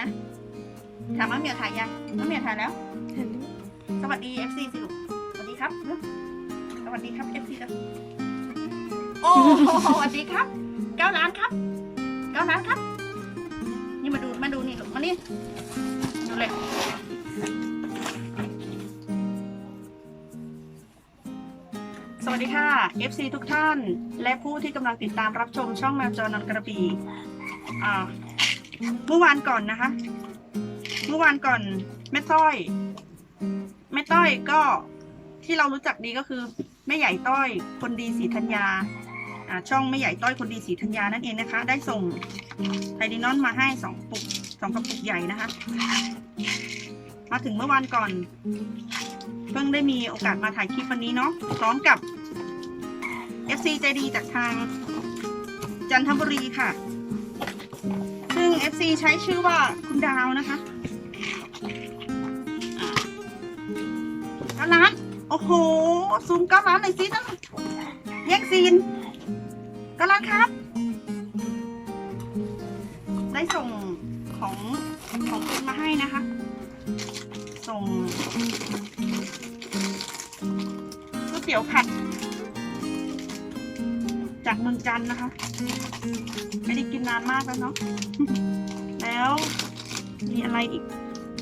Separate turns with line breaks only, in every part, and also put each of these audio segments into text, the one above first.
นั่งกับแม่ตรงนี้นะถามมะเหมียวถ่ายยังมะเหมียวถ่ายแล้ว สวัสดี FC สิลูกสวัสดีครับเร็วสวัสดีครับ FC ครับโอ้สวัสดีครับ เก้าล้านครับเก้าล้านครับ นี่มาดูมาดูนี่ลูกมานี่ดูเลยสวัสดีค่ะ FC ทุกท่าน และผู้ที่กำลังติดตามรับชมช่องแมวจรนนกระบี่อ่า เมื่อวานก่อนนะคะ เมื่อวานก่อนแม่ต้อย แม่ต้อยก็ที่เรารู้จักดีก็คือแม่ใหญ่ต้อยคนดีสีธัญญาช่องแม่ใหญ่ต้อยคนดีสีธัญญานั่นเองนะคะ ได้ส่งไทดินอนมาให้สองปุกสองกระปุกใหญ่นะคะ มาถึงเมื่อวานก่อน เพิ่งได้มีโอกาสมาถ่ายคลิปวันนี้เนาะพร้อมกับ FC ใจดีจากทางจันทบุรีค่ะ FC ใช้ชื่อว่าคุณดาวนะคะก้าล้าน โอ้โห ซูมก้าล้านหน่อยสินั่นแย่งซีนก้าล้านครับ ได้ส่งของของคุณมาให้นะคะ ส่งก๋วยเตี๋ยวผัด จากเมืองจันนะคะ ไม่ได้กินนานมากแล้วเนาะแล้วมีอะไรอีก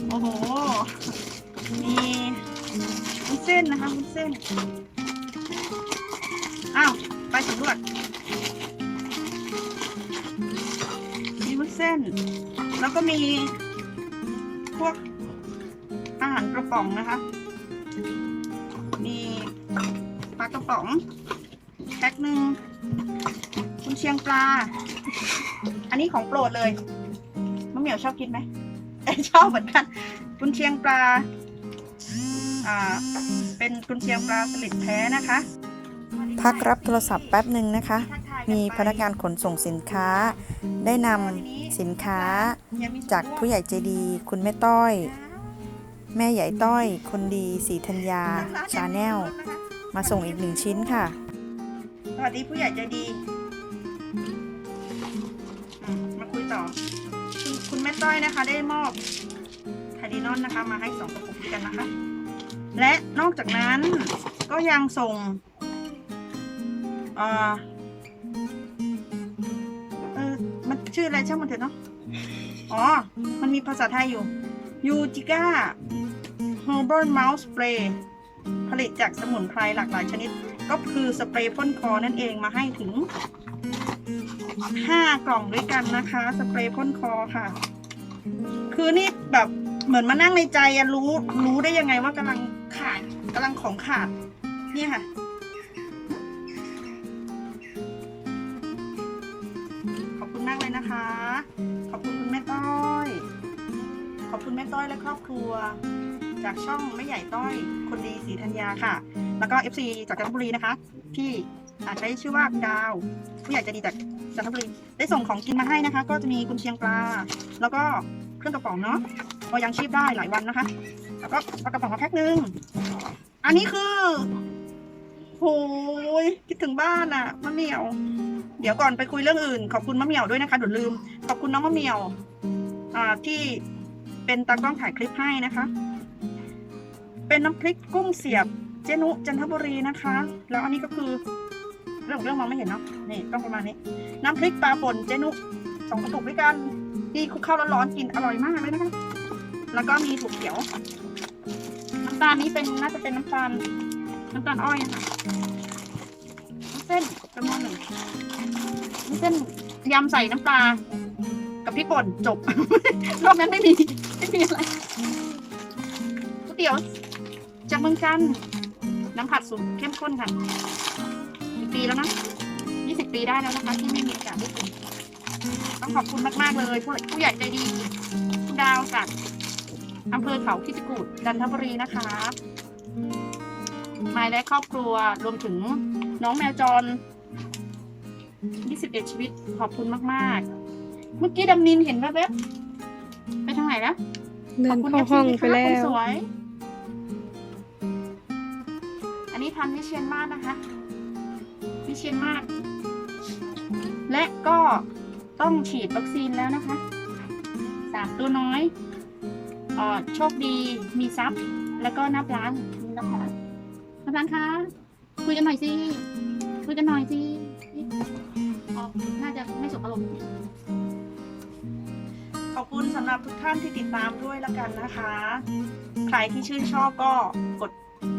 โอ้โห มีวุ้นเส้นนะคะวุ้นเส้นอ้าวไปสำรวจมีวุ้นเส้น แล้วก็มีพวกอาหารกระป๋องนะคะ มีปลากระป๋อง แพ็คหนึ่งคุณเชียงปลา อันนี้ของโปรดเลยมะเหมียวชอบกินไหมชอบเหมือนกันคุณเชียงปลาอ่าเป็นกุนเชียงปลาสลิดแท้นะคะ
พักรับโทรศัพท์แป๊บหนึ่งนะคะ มีพนักงานขนส่งสินค้า ได้นำสินค้าจากผู้ใหญ่ใจดี คุณแม่ต้อย แม่ใหญ่ต้อย คนดีสีธัญญาชาแนล มาส่งอีกหนึ่งชิ้นค่ะ
สวัสดีผู้ใหญ่ใจดี มาคุยต่อ คุณแม่ต้อยนะคะ ได้มอบไทดีนอนนะคะ มาให้สองกระปุกด้วยกันนะคะ และนอกจากนั้นก็ยังส่งเอ่อเออมันชื่ออะไรช่างมันเถอะเนาะอ๋อ มันมีภาษาไทยอยู่ยูจิก้า Herbal Mouse Spray ผลิตจากสมุนไพรหลากหลายชนิด ก็คือสเปรย์พ่นคอนั่นเองมาให้ถึง 5 กล่องด้วยกันนะคะ สเปรย์พ่นคอค่ะ คือนี่แบบเหมือนมานั่งในใจรู้รู้ได้ยังไงว่ากำลังขาดกำลังของขาดเนี่ยค่ะ ขอบคุณมากเลยนะคะ ขอบคุณคุณแม่ต้อย ขอบคุณแม่ต้อยและครอบครัว จากช่องแม่ใหญ่ต้อยคนดีสีธัญญาค่ะ แล้วก็ FC จากจันทบุรีนะคะ ที่อาใช้ชื่อว่าคุณดาวผู้ใหญ่ใจดีจากจันทบุรีได้ส่งของกินมาให้นะคะ ก็จะมีกุนเชียงปลา แล้วก็เครื่องกระป๋องเนาะพอยังชีพได้หลายวันนะคะ แล้วก็เอากระป๋องมาแพ็คหนึ่งอันนี้คือโหยคิดถึงบ้านอะมะเหมียว เดี๋ยวก่อนไปคุยเรื่องอื่น ขอบคุณมะเหมียวด้วยนะคะเดี๋ยวลืม ขอบคุณน้องมะเหมียวอ่าที่เป็นตากล้องถ่ายคลิปให้นะคะ เป็นน้ำพริกกุ้งเสียบ เจนุจันทบุรีนะคะ แล้วอันนี้ก็คือเรื่องเรื่องมองไม่เห็นเนาะนี่ต้องประมาณนี้ น้ำพริกปลาป่นเจนุสองกระปุกด้วยกันนี่คุกข้าวร้อนๆกินอร่อยมากเลยนะคะแล้วก็มีถั่วเขียวน้ำตาลนี้เป็นน่าจะเป็นน้ำตาลน้ำตาลอ้อยนะคะเส้นจำนวนหนึ่งเส้นยำใส่น้ำปลากับพริกป่นจบ รอบนั้นไม่มีไม่มีอะไรก๋วยเตี๋ยวจากเมืองจัน น้ำผัดสูตรเข้มข้นค่ะกี่ปีแล้วนะยี่สิบปีได้แล้วนะคะ ที่ไม่มีโอกาสได้กินต้องขอบคุณมาก ๆ เลย ผู้ผู้ใหญ่ใจดีคุณดาวจากอำเภอเขาคิดจกูดจันทบุรีนะคะมายและครอบครัวรวมถึงน้องแมวจร 21 ชีวิต ขอบคุณมาก ๆ เมื่อกี้ดำนินเห็นแวบๆไปทางไหนนะ
เดินเข้าห้องไปแล้
คน
ว
สวย พันธ์วิเชียนมากนะคะวิเชียนมากและก็ต้องฉีดวัคซีนแล้วนะคะสามตัวน้อยออโชคดีมีทรัพย์ แล้วก็นับล้านมีนับล้านนับล้านคะคุยกันหน่อยสิคุยกันหน่อยสิอ๋อน่าจะไม่สบอารมณ์ขอบคุณสำหรับทุกท่านที่ติดตามด้วยแล้วกันนะคะ ใครที่ชื่นชอบก็กด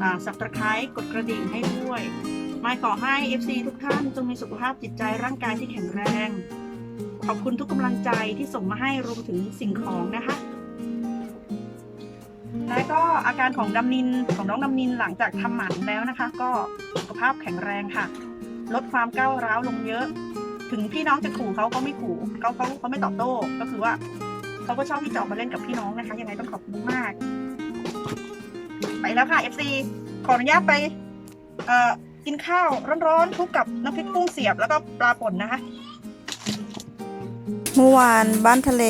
อ่า subscribe กดกระดิ่งให้ด้วย ไม่ขอให้ FC ทุกท่านจงมีสุขภาพจิตใจร่างกายที่แข็งแรง ขอบคุณทุกกำลังใจที่ส่งมาให้รวมถึงสิ่งของนะคะ และก็อาการของดำนินของน้องดำนินหลังจากทำหมันแล้วนะคะ ก็สุขภาพแข็งแรงค่ะ ลดความก้าวร้าวลงเยอะ ถึงพี่น้องจะขู่เขาก็ไม่ขู่เขาเขาเขาไม่ตอบโต้ก็คือว่าเขาก็ชอบที่จะออกมาเล่นกับพี่น้องนะคะ ยังไงต้องขอบคุณมาก ไปแล้วค่ะ FC ขออนุญาตไปเอ่อกินข้าวร้อนๆคลุกกับน้ำพริกกุ้งเสียบแล้วก็ปลาป่นนะคะ
เมื่อวานบ้านทะเล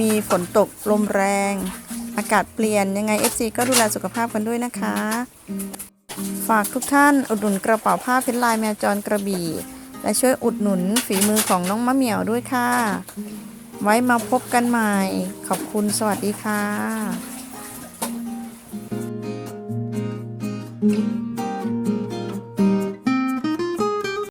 มีฝนตกลมแรง อากาศเปลี่ยนยังไง FC ก็ดูแลสุขภาพกันด้วยนะคะ ฝากทุกท่านอุดหนุนกระเป๋าผ้าเพชรลายแมวจรกระบี่ และช่วยอุดหนุนฝีมือของน้องมะเหมี่ยวด้วยค่ะ ไว้มาพบกันใหม่ ขอบคุณสวัสดีค่ะ Mm-hmm.